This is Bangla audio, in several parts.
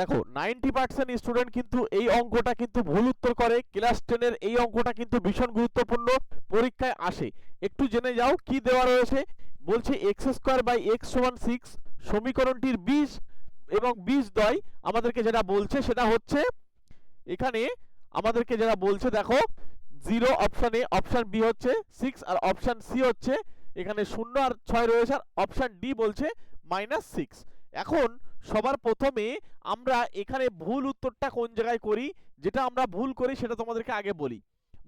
দেখো নাইনটি পার্সেন্ট স্টুডেন্ট কিন্তু এই অঙ্কটা কিন্তু ভুল উত্তর করে। ক্লাস টেনের এই অঙ্কটা কিন্তু ভীষণ গুরুত্বপূর্ণ। পরীক্ষায় আসে। একটু জেনে যাও কি দেওয়া রয়েছে। বলছে এক্স স্কোয়ার বাই এক্স সমান সিক্স সমীকরণটির বিশ এবং বিশ দয় আমাদেরকে যেটা বলছে সেটা হচ্ছে এখানে আমাদেরকে যেটা বলছে, দেখো zero option A option B হচ্ছে সিক্স আর অপশান সি হচ্ছে, এখানে শূন্য আর ছয় রয়েছে আর অপশান ডি বলছে মাইনাস সিক্স এখন সবার প্রথমে আমরা এখানে ভুল উত্তরটা কোন জায়গায় করি? যেটা আমরা ভুল করি, সেটা তোমাদেরকে আগে বলি।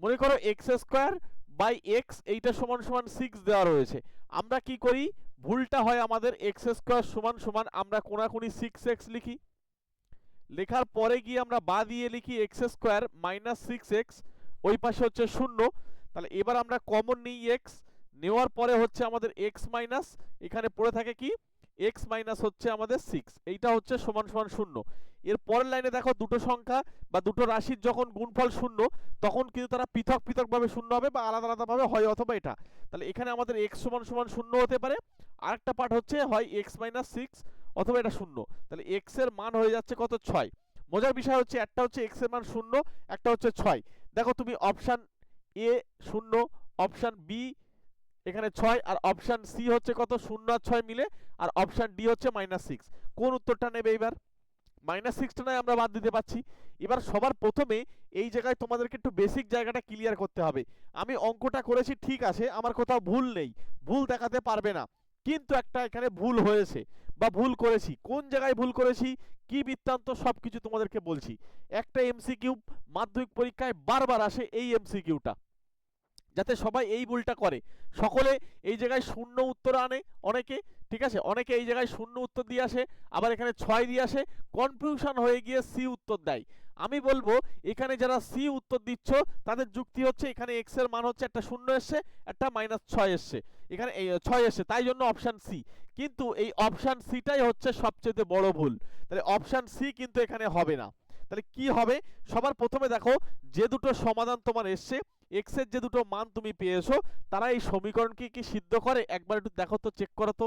মনে করো এক্স স্কোয়ার বাই এক্স এইটা সমান সমান সিক্স দেওয়া রয়েছে। আমরা কি করি? ভুলটা হয় আমাদের এক্স স্কোয়ার সমান সমান আমরা কোনাকুনি সিক্স এক্স লিখি। লেখার পরে গিয়ে আমরা বা দিয়ে লিখি x square minus six x ওই পাশে হচ্ছে শূন্য। তাহলে এবার আমরা কমন নিই এক্স নেওয়ার পরে হচ্ছে আমাদের এক্স মাইনাস এখানে পড়ে থাকে কি? এক্স মাইনাস হচ্ছে আমাদের সিক্স এইটা হচ্ছে সমান সমান শূন্য। এর পরের লাইনে দেখো দুটো সংখ্যা বা দুটো রাশির যখন গুণফল শূন্য, তখন কিন্তু তারা পৃথক পৃথকভাবে শূন্য হবে বা আলাদা আলাদাভাবে হয় অথবা এটা। তাহলে এখানে আমাদের এক্স সমান সমান শূন্য হতে পারে। আরেকটা পার্ট হচ্ছে হয় এক্স মাইনাস সিক্স অথবা এটা শূন্য। তাহলে এক্সের মান হয়ে যাচ্ছে কত? ছয়। মজার বিষয় হচ্ছে একটা হচ্ছে এক্সের মান শূন্য, একটা হচ্ছে ছয়। দেখো তুমি অপশান এ শূন্য অপশান বি এখানে ছয় আর অপশান সি হচ্ছে কত? শূন্য আর ছয় মিলে, আর অপশান ডি হচ্ছে মাইনাস সিক্স কোন উত্তরটা নেবে এবার মাইনাস সিক্সটা নয় আমরা বাদ দিতে পারছি। এবার সবার প্রথমে এই জায়গায় তোমাদেরকে একটু বেসিক জায়গাটা ক্লিয়ার করতে হবে। আমি অঙ্কটা করেছি, ঠিক আছে, আমার কোথাও ভুল নেই। ভুল দেখাতে পারবে না। কিন্তু একটা এখানে ভুল হয়েছে, বা ভুল করেছি। কোন জায়গায় ভুল করেছি? কি বৃত্তান্ত? সব কিছু তোমাদেরকে বলছি। একটা এমসিকিউ মাধ্যমিক পরীক্ষায় বারবার আসে এই এমসিকিউটা যাতে সবাই এই ভুলটা করে। সকলে এই জায়গায় শূন্য উত্তর আনে অনেকে, ঠিক আছে? অনেকে এই জায়গায় শূন্য উত্তর দিয়ে আসে, আবার এখানে ছয় দিয়ে আসে কনফিউশন হয়ে গিয়ে সি উত্তর দেয়। আমি বলব, এখানে যারা সি উত্তর দিচ্ছ, তাদের যুক্তি হচ্ছে এখানে এক্সের মান হচ্ছে একটা শূন্য এসছে, একটা মাইনাস ছয় এসছে। এখানে ছয় এসছে, তাই জন্য অপশান সি কিন্তু এই অপশান সিটাই হচ্ছে সবচেয়ে বড় ভুল। তাহলে অপশান সি কিন্তু এখানে হবে না। তাহলে কি হবে? সবার প্রথমে দেখো, যে দুটো সমাধান তোমার এসছে এক্সের যে দুটো মান তুমি পেয়েছ, তারা এই সমীকরণকে কি সিদ্ধ করে? একবার একটু দেখো তো চেক করো তো।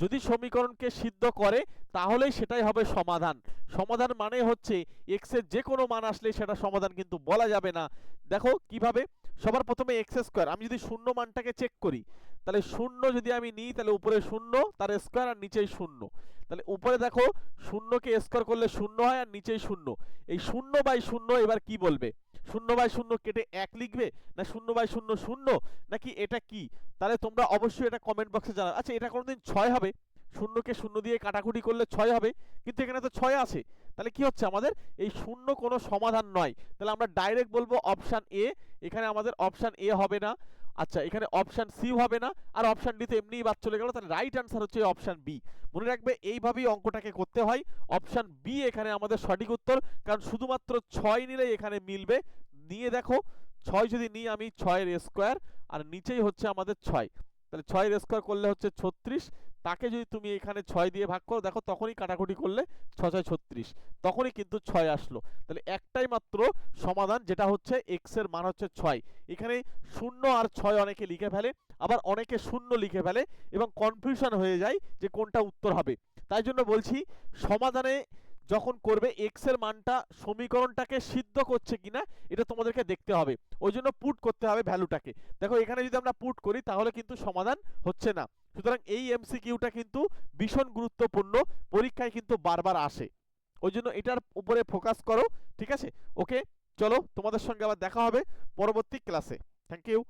যদি সমীকরণকে সিদ্ধ করে, তাহলেই সেটাই হবে সমাধান। সমাধান মানে হচ্ছে এক্সের যে কোনো মান আসলে সেটা সমাধান কিন্তু বলা যাবে না। দেখো, কীভাবে? সবার প্রথমে এক্স স্কোয়ার আমি যদি শূন্য মানটাকে চেক করি, তাহলে শূন্য যদি আমি নিই, তাহলে উপরে শূন্য, তার স্কোয়ার আর নিচেই শূন্য। তাহলে উপরে দেখো, শূন্যকে স্কোয়ার করলে শূন্য হয় আর নিচেই শূন্য। এই শূন্য বাই শূন্য এবার কি বলবে? শূন্য বাই শূন্য কেটে এক লিখবে, না শূন্য বাই শূন্য শূন্য, নাকি এটা কি? তাহলে তোমরা অবশ্যই এটা কমেন্ট বক্সে জানাও। আচ্ছা এটা কোনোদিন ছয় হবে? শূন্যকে শূন্য দিয়ে কাটাকুটি করলে ছয় হবে, কিন্তু এখানে তো ছয় আছে। তাহলে কি হচ্ছে আমাদের? এই শূন্য কোনো সমাধান নয়। তাহলে আমরা ডাইরেক্ট বলব অপশান এ এখানে আমাদের অপশান এ হবে না। আচ্ছা এখানে অপশান সি হবে না, আর অপশান ডি ডিতে এমনিই বাদ চলে গেল। তাহলে রাইট অ্যান্সার হচ্ছে অপশান বি মনে রাখবে, এইভাবেই অঙ্কটাকে করতে হয়। অপশান বি এখানে আমাদের সঠিক উত্তর, কারণ শুধুমাত্র ছয় নিলেই এখানে মিলবে। নিয়ে দেখো, ছয় যদি নিই আমি ছয়ের স্কোয়ার আর নিচেই হচ্ছে আমাদের ছয়। তাহলে ছয়ের স্কোয়ার করলে হচ্ছে ছত্রিশ তাকে যদি তুমি এখানে ছয় দিয়ে ভাগ করো, দেখো তখনই কাটাকুটি করলে ছ ছয় ছত্রিশ। তখনই কিন্তু ছয় আসলো। তাহলে একটাই মাত্র সমাধান, যেটা হচ্ছে এক্সের মান হচ্ছে ছয়। এখানে শূন্য আর ছয় অনেকে লিখে ফেলে, আবার অনেকে শূন্য লিখে ফেলে এবং কনফিউশন হয়ে যায় যে কোনটা উত্তর হবে। তাই জন্য বলছি, সমাধানে যখন করবে এক্সের মানটা সমীকরণটাকে সিদ্ধ করছে কিনা, এটা তোমাদেরকে দেখতে হবে। ওই জন্য পুট করতে হবে ভ্যালুটাকে দেখো এখানে যদি আমরা পুট করি, তাহলে কিন্তু সমাধান হচ্ছে না। সুতরাং এই এমসিকিউটা কিন্তু ভীষণ গুরুত্বপূর্ণ, পরীক্ষায় কিন্তু বারবার আসে। ওই জন্য এটার উপরে ফোকাস করো, ঠিক আছে? ওকে চলো তোমাদের সঙ্গে আবার দেখা হবে পরবর্তী ক্লাসে থ্যাংক ইউ